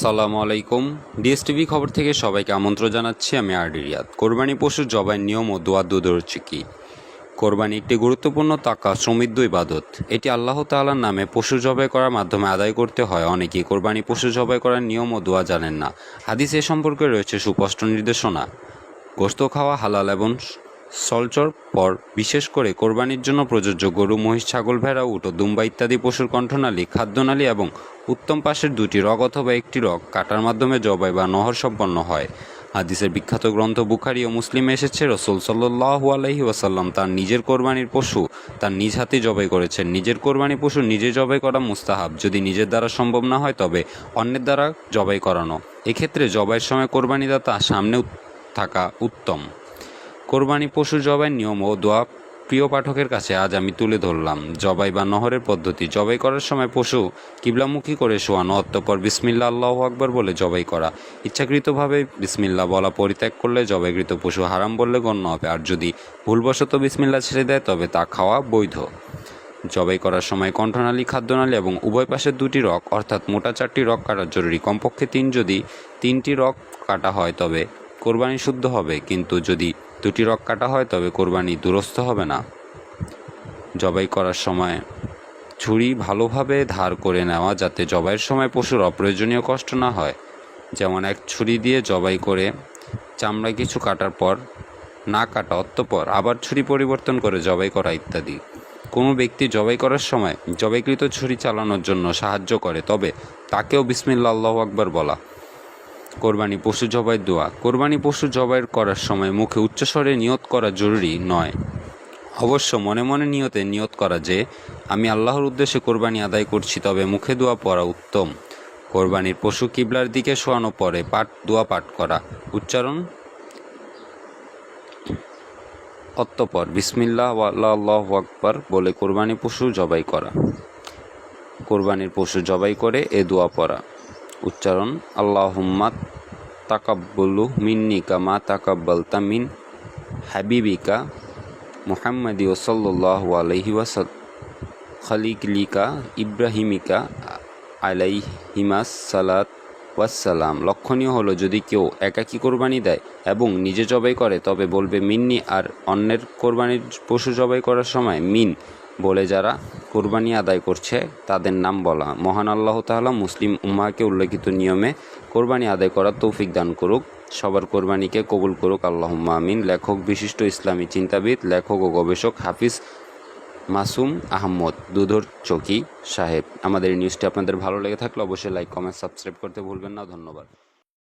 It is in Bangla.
সালামু আলাইকুম। ডিএসটিভি খবর থেকে সবাইকে আমন্ত্রণ জানাচ্ছি। আমি আর রিয়াদ। কোরবানি পশুর জবাইয়ের নিয়ম ও দোয়া হচ্ছে কি? কোরবানি একটি গুরুত্বপূর্ণ তাকা সমৃদ্ধ ইবাদত। এটি আল্লাহ তাআলার নামে পশু জবাই করার মাধ্যমে আদায় করতে হয়। অনেকেই কোরবানি পশু জবাই করার নিয়ম ও দোয়া জানেন না। হাদিস এ সম্পর্কে রয়েছে সুস্পষ্ট নির্দেশনা। গোস্ত খাওয়া হালাল এবং সলচর পর বিশেষ করে কোরবানির জন্য প্রযোজ্য গরু, মহিষ, ছাগল, ভেড়া, উট দুম্বা ইত্যাদি পশুর কণ্ঠনালী, খাদ্যনালী এবং উত্তম পাশের দুটি রগ অথবা একটি রগ কাটার মাধ্যমে জবাই বা নহর সম্পন্ন হয়। হাদিসের বিখ্যাত গ্রন্থ বুখারি ও মুসলিমে এসেছে, রসুল সাল্লাহু আলহি ওয়াসাল্লাম তার নিজের কোরবানির পশু তার নিজ হাতে জবাই করেছেন। নিজের কোরবানি পশু নিজে জবাই করা মুস্তাহাব। যদি নিজের দ্বারা সম্ভব না হয়, তবে অন্যের দ্বারা জবাই করানো। এক্ষেত্রে জবাইয়ের সময় কোরবানিদাতা সামনে থাকা উত্তম। কোরবানি পশু জবাইয়ের নিয়ম ও দোয়া প্রিয় পাঠকের কাছে আজ আমি তুলে ধরলাম। জবাই বা নহরের পদ্ধতি। জবাই করার সময় পশু কিবলামুখী করে শোয়ানো, অতঃপর বিসমিল্লা আল্লাহ আকবর বলে জবাই করা। ইচ্ছাকৃতভাবে বিসমিল্লা বলা পরিত্যাগ করলে জবাইকৃত পশু হারাম বললে গণ্য হবে। আর যদি ভুলবশত বিসমিল্লা ছেড়ে দেয়, তবে তা খাওয়া বৈধ। জবাই করার সময় কণ্ঠনালী, খাদ্যনালী এবং উভয় পাশের দুটি রক, অর্থাৎ মোটা চারটি রক কাটা জরুরি। কমপক্ষে তিন যদি তিনটি রক কাটা হয়, তবে কোরবানি শুদ্ধ হবে। কিন্তু যদি দুটি রক কাটা হয়, তবে কোরবানি দুরস্থ হবে না। জবাই করার সময় ছুরি ভালোভাবে ধার করে নেওয়া যাতে জবাইয়ের সময় পশুর অপ্রয়োজনীয় কষ্ট না হয়। যেমন এক ছুরি দিয়ে জবাই করে চামড়া কিছু কাটার পর, না কাটা অতঃপর আবার ছুরি পরিবর্তন করে জবাই করা ইত্যাদি। কোনো ব্যক্তি জবাই করার সময় জবাইকৃত ছুরি চালানোর জন্য সাহায্য করে, তবে তাকেও বিসমিল্লা আল্লাহ আকবর বলা কোরবানি পশু জবাই দোয়া। কোরবানি পশু জবাই করার সময় মুখে উচ্চস্বরে নিয়ত করা জরুরি নয়। অবশ্য মনে মনে নিয়তে নিয়ত করা যে, আমি আল্লাহর উদ্দেশ্যে কোরবানি আদায় করছি, তবে মুখে দোয়া পড়া উত্তম। কোরবানির পশু কিবলার দিকে শোয়ানো পরে পাঠ, দোয়া পাঠ করা। উচ্চারণ? অতঃপর বিসমিল্লাহ আল্লাহ আকবর বলে কোরবানি পশু জবাই করা। কোরবানির পশু জবাই করে এ দোয়া পড়া। উচ্চারণ, আল্লাহুম্মা তাকাব্বুলু মিন্নি কামা তাকাব্বালতা মিন হাবিবিকা মুহাম্মাদি ওসল্লাহ আলহি খালিকলিকা ইব্রাহিমিকা আলাইহিমাস সালাত ওয়াসালাম লক্ষণীয় হলো, যদি কেউ একাকী কোরবানি দেয় এবং নিজে জবাই করে, তবে বলবে, মিন্নি, আর অন্যের কোরবানির পশু জবাই করার সময়, মিন বলে যারা কোরবানি আদায় করছে, তাদের নাম বলা। মহান আল্লাহ তাআলা মুসলিম উম্মাকে উল্লেখিত নিয়মে কোরবানি আদায় করার তৌফিক দান করুক, সবার কোরবানিকে কবুল করুক আল্লাহ আমিন। লেখক, বিশিষ্ট ইসলামী চিন্তাবিদ, লেখক ও গবেষক হাফিজ মাসুম আহমদ দুধর চকি সাহেব। আমাদের এই নিউজটি আপনাদের ভালো লেগে থাকলে অবশ্যই লাইক কমেন্ট সাবস্ক্রাইব করতে ভুলবেন না। ধন্যবাদ।